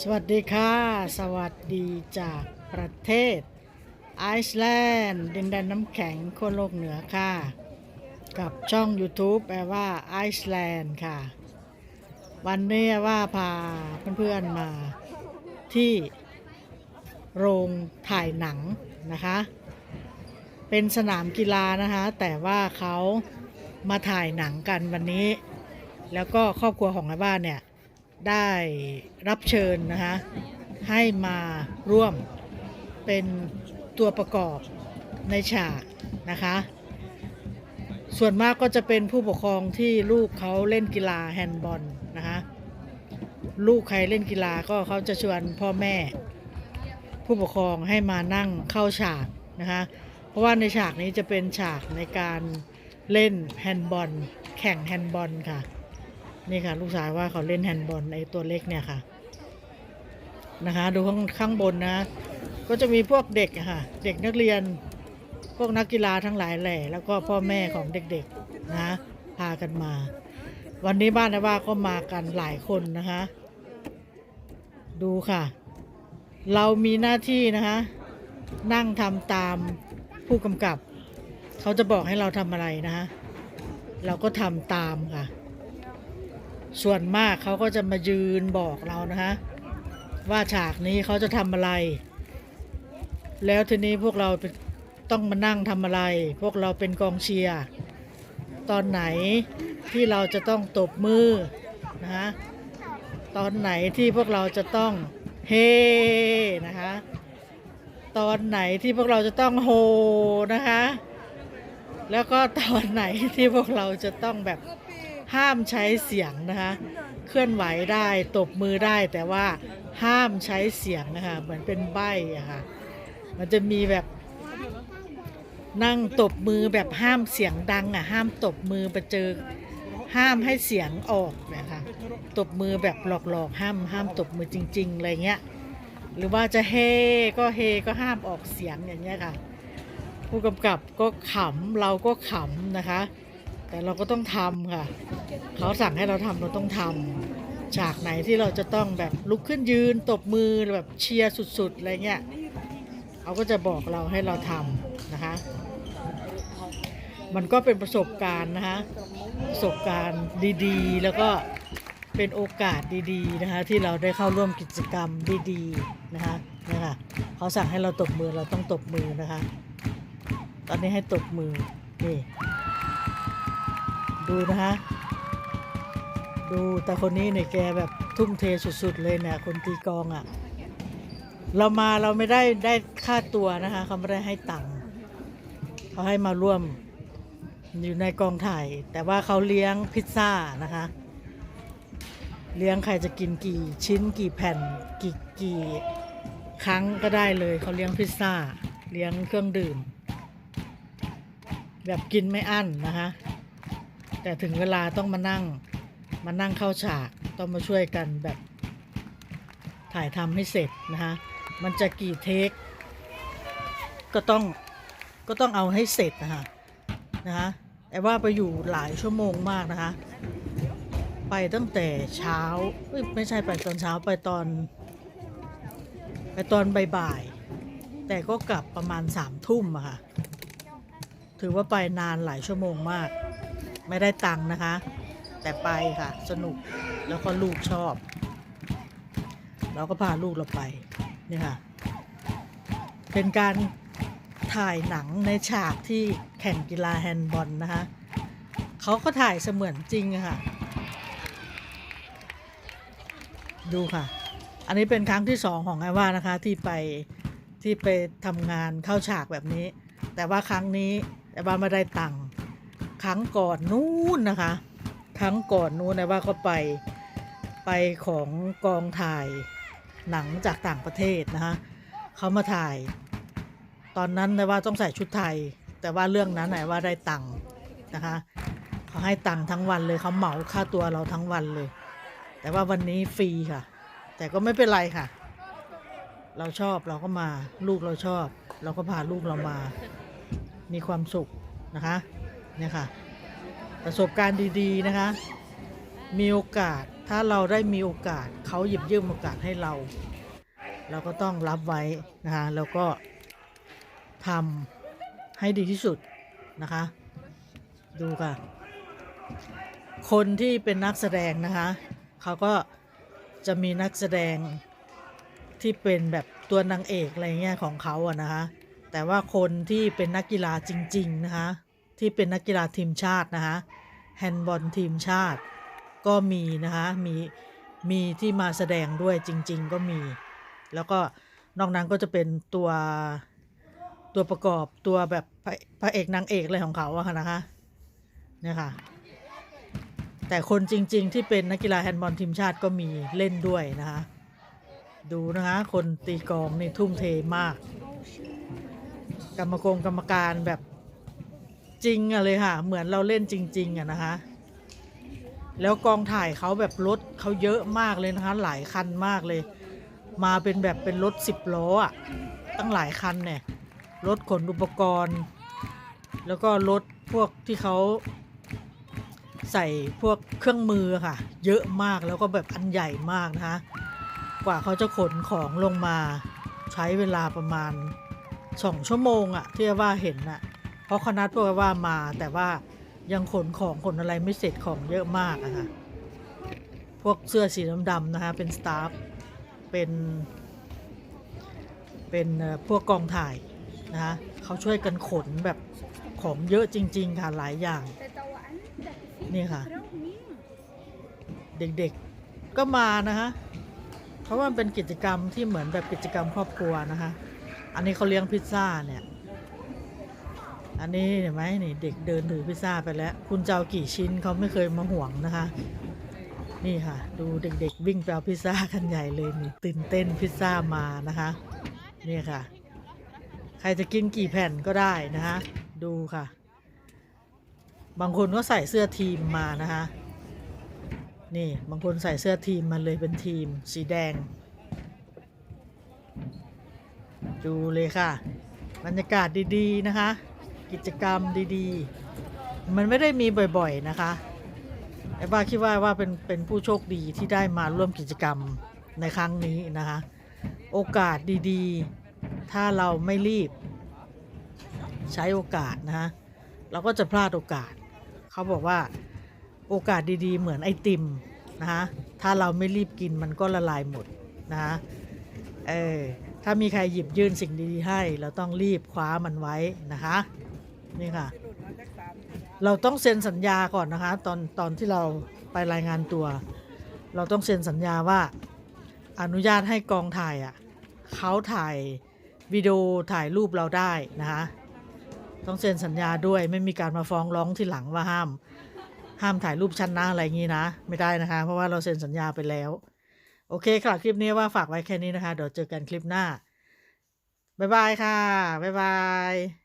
สวัสดีค่ะ สวัสดีจากประเทศไอซ์แลนด์ดินแดนน้ำแข็งขั้วโลกเหนือค่ะ กับช่อง YouTube แปลว่าไอซ์แลนด์ค่ะ วันนี้ว่าพาเพื่อนๆมาที่โรงถ่ายหนังนะคะ เป็นสนามกีฬานะคะ แต่ว่าเขามาถ่ายหนังกันวันนี้ แล้วก็ครอบครัวของไอ้บ้านเนี่ย ได้รับเชิญนะคะให้มาร่วมเป็นตัวประกอบในฉากนะคะ ส่วนมากก็จะเป็นผู้ปกครองที่ลูกเขาเล่นกีฬาแฮนด์บอลนะคะลูกใครเล่นกีฬาก็เขาจะชวนพ่อแม่ ผู้ปกครองให้มานั่งเข้าฉากนะคะเพราะว่าในฉากนี้จะเป็นฉากในการเล่นแฮนด์บอลแข่งแฮนด์บอลค่ะ นี่ค่ะ ลูกชายว่าเขาเล่นแฮนด์บอลไอ้ตัวเล็กเนี่ยค่ะ นะคะ ดูข้างข้างบนนะ ก็จะมีพวกเด็กค่ะ เด็กนักเรียน พวกนักกีฬาทั้งหลายแหล่ แล้วก็พ่อแม่ของเด็กๆนะพากันมา วันนี้บ้านนะว่าก็มากันหลายคนนะคะ ดูค่ะ เรามีหน้าที่นะคะ นั่งทำตามผู้กำกับ เขาจะบอกให้เราทำอะไรนะคะเราก็ทำตามค่ะ ส่วนมากเขาก็จะมายืนบอกเรานะคะว่าฉากนี้เขาจะทำอะไร แล้วทีนี้พวกเราต้องมานั่งทำอะไร พวกเราเป็นกองเชียร์ตอนไหนที่เราจะต้องตบมือนะคะตอนไหนที่พวกเราจะต้องเฮนะคะตอนไหนที่พวกเราจะต้องโฮนะคะ แล้วก็ตอนไหนที่พวกเราจะต้องแบบ ห้ามใช้เสียงนะคะ เคลื่อนไหวได้ตบมือได้แต่ว่าห้ามใช้เสียงนะคะเหมือนเป็นใบอะค่ะมันจะมีแบบนั่งตบมือแบบห้ามเสียงดังอะห้ามตบมือไปเจอห้ามให้เสียงออกนะคะตบมือแบบหลอกๆห้ามห้ามตบมือจริงๆอะไรเงี้ยหรือว่าจะเฮก็เฮก็ห้ามออกเสียงอย่างเงี้ยค่ะ ผู้กำกับก็ขำเราก็ขำนะคะ แต่เราก็ต้องทำค่ะ เขาสั่งให้เราทำเราต้องทำฉากไหนที่เราจะต้องแบบลุกขึ้นยืนตบมือแบบเชียร์สุดๆอะไรเงี้ยเขาก็จะบอกเราให้เราทำนะคะ มันก็เป็นประสบการณ์นะคะประสบการณ์ดีๆ แล้วก็เป็นโอกาสดีๆนะคะที่เราได้เข้าร่วมกิจกรรมดีๆนะคะนะคะเขาสั่งให้เราตบมือเราต้องตบมือนะคะ ตอนนี้ให้ตบมือนี่ ดูนะคะดูแต่คนนี้เนี่ยแกแบบทุ่มเทสุดๆเลยเนี่ยคนตีกองอะ่ะ เรามาเราไม่ได้ได้ค่าตัวนะคะเขาไม่ได้ให้ตังค์เขาให้มาร่วมอยู่ในกองถ่าย แต่ว่าเขาเลี้ยงพิซซ่านะคะ เลี้ยงใครจะกินกี่ชิ้นกี่แผ่นกี่กี่ครั้งก็ได้เลยเขาเลี้ยงพิซซ่า เลี้ยงเครื่องดื่ม แบบกินไม่อั้นนะคะ แต่ถึงเวลาต้องมานั่งมานั่งเข้าฉากต้องมาช่วยกันแบบถ่ายทำให้เสร็จนะคะมันจะกี่เทค ก็ต้องก็ต้องเอาให้เสร็จนะคะนะคะแต่ว่าไปอยู่หลายชั่วโมงมากนะคะ ไปตั้งแต่เช้าไม่ใช่ไปตอนเช้าไปตอน ไปตอนบ่ายๆแต่ก็กลับประมาณสามทุ่มอะค่ะ ถือว่าไปนานหลายชั่วโมงมาก ไม่ได้ตังค์นะคะ แต่ไปค่ะ สนุกแล้วก็ลูกชอบ เราก็พาลูกเราไปนี่ค่ะ เป็นการถ่ายหนังในฉากที่แข่งกีฬาแฮนด์บอลนะคะเขาก็ถ่ายเสมือนจริงค่ะ ดูค่ะ อันนี้เป็นครั้งที่สองของไอว่านะคะที่ไปที่ไปทำงานเข้าฉากแบบนี้ แต่ว่าครั้งนี้ไอว่าไม่ได้ตังค์ ครั้งก่อนนู้นนะคะ ครั้งก่อนนู้นไอว่าก็ไปไปของกองถ่ายหนังจากต่างประเทศนะคะเขามาถ่าย ตอนนั้นไอว่าต้องใส่ชุดไทย แต่ว่าเรื่องนั้นไอว่าได้ตังค์นะคะเขาให้ตังค์ทั้งวันเลยเขาเหมาค่าตัวเราทั้งวันเลย แต่ว่าวันนี้ฟรีค่ะ แต่ก็ไม่เป็นไรค่ะ เราชอบเราก็มาลูกเราชอบ เราก็พาลูกเรามา มีความสุขนะคะ เนี่ยค่ะประสบการณ์ดีๆนะคะ มีโอกาสถ้าเราได้มีโอกาสเขาหยิบยื่นโอกาสให้เรา เราก็ต้องรับไว้นะคะแล้วก็ทำให้ดีที่สุดนะคะ ดูค่ะ คนที่เป็นนักแสดงนะคะเขาก็จะมีนักแสดงที่เป็นแบบตัวนางเอกอะไรเงี้ยของเขาอะนะคะ แต่ว่าคนที่เป็นนักกีฬาจริง ๆ นะคะ ที่เป็นนักกีฬาทีมชาตินะคะแฮนด์บอลทีมชาติ ก็มีนะคะมีมีที่มาแสดงด้วยจริง ๆ ก็มี แล้วก็นอกนั้นก็จะเป็นตัวตัวประกอบตัวแบบพระพระเอกนางเอกอะไรของเขาอะค่ะนะคะเนี่ยค่ะแต่คนจริง ๆ ที่เป็นนักกีฬาแฮนด์บอลทีมชาติก็มีเล่นด้วยนะคะดูนะคะคนตีกองนี่ทุ่มเทมาก กรรมกรกรรมการแบบ จริงอะเลยค่ะ เหมือนเราเล่นจริง ๆอะนะคะ แล้วกองถ่ายเขาแบบรถเขาเยอะมากเลยนะคะ หลายคันมากเลย มาเป็นแบบเป็นรถสิบล้ออะตั้งหลายคันเนี่ยรถขนอุปกรณ์ แล้วก็รถพวกที่เขาใส่พวกเครื่องมือค่ะ เยอะมากแล้วก็แบบอันใหญ่มากนะคะ กว่าเขาจะขนของลงมา ใช้เวลาประมาณสองชั่วโมงอะที่ว่าเห็นอะ ราะคณะพวกว่ามาแต่ว่ายังขนของขนอะไรไม่เสร็จของเยอะมากอะค่ะ พวกเสื้อสีดำๆนะคะ เป็นสตาฟ เป็น เป็นพวกกองถ่ายนะคะเขาช่วยกันขนแบบของเยอะจริง ๆ ค่ะ หลายอย่าง นี่ค่ะ เด็กๆก็มานะคะเพราะว่ามันเป็นกิจกรรมที่เหมือนแบบกิจกรรมครอบครัวนะคะ อันนี้เขาเลี้ยงพิซซ่าเนี่ย อันนี้เห็นไหมนี่เด็กเดินถือพิซซ่าไปแล้ว คุณจะเอากี่ชิ้นเขาไม่เคยมาห่วงนะคะ นี่ค่ะ ดูเด็กๆวิ่งไปเอาพิซซ่ากันใหญ่เลยนี่ตื่นเต้นพิซซ่ามานะคะนี่ค่ะ ใครจะกินกี่แผ่นก็ได้นะคะ ดูค่ะ บางคนก็ใส่เสื้อทีมมานะคะ นี่บางคนใส่เสื้อทีมมาเลยเป็นทีมสีแดง ดูเลยค่ะบรรยากาศดี ๆ นะคะ กิจกรรมดีๆ มันไม่ได้มีบ่อยๆนะคะไอ้บ้าคิดว่าว่าเป็นเป็นผู้โชคดีที่ได้มาร่วมกิจกรรมในครั้งนี้นะคะ โอกาสดีๆ ถ้าเราไม่รีบ ใช้โอกาสนะคะเราก็จะพลาดโอกาส เขาบอกว่าโอกาสดีๆ เหมือนไอติมนะคะถ้าเราไม่รีบกินมันก็ละลายหมดนะคะเออถ้ามีใครหยิบยื่นสิ่งดีๆให้ เราต้องรีบคว้ามันไว้นะคะ นี่ค่ะ เราต้องเซ็นสัญญาก่อนนะคะ ตอนตอนที่เราไปรายงานตัว เราต้องเซ็นสัญญาว่าอนุญาตให้กองถ่ายอะเขาถ่ายวิดีโอถ่ายรูปเราได้นะคะ ต้องเซ็นสัญญาด้วยไม่มีการมาฟ้องร้องที่หลังว่าห้าม ห้ามถ่ายรูปชั้นนะอะไรอย่างนี้นะ ไม่ได้นะคะ เพราะว่าเราเซ็นสัญญาไปแล้ว โอเคค่ะคลิปนี้ว่าฝากไว้แค่นี้นะคะเดี๋ยวเจอกันคลิปหน้าบ๊ายบายค่ะบ๊ายบาย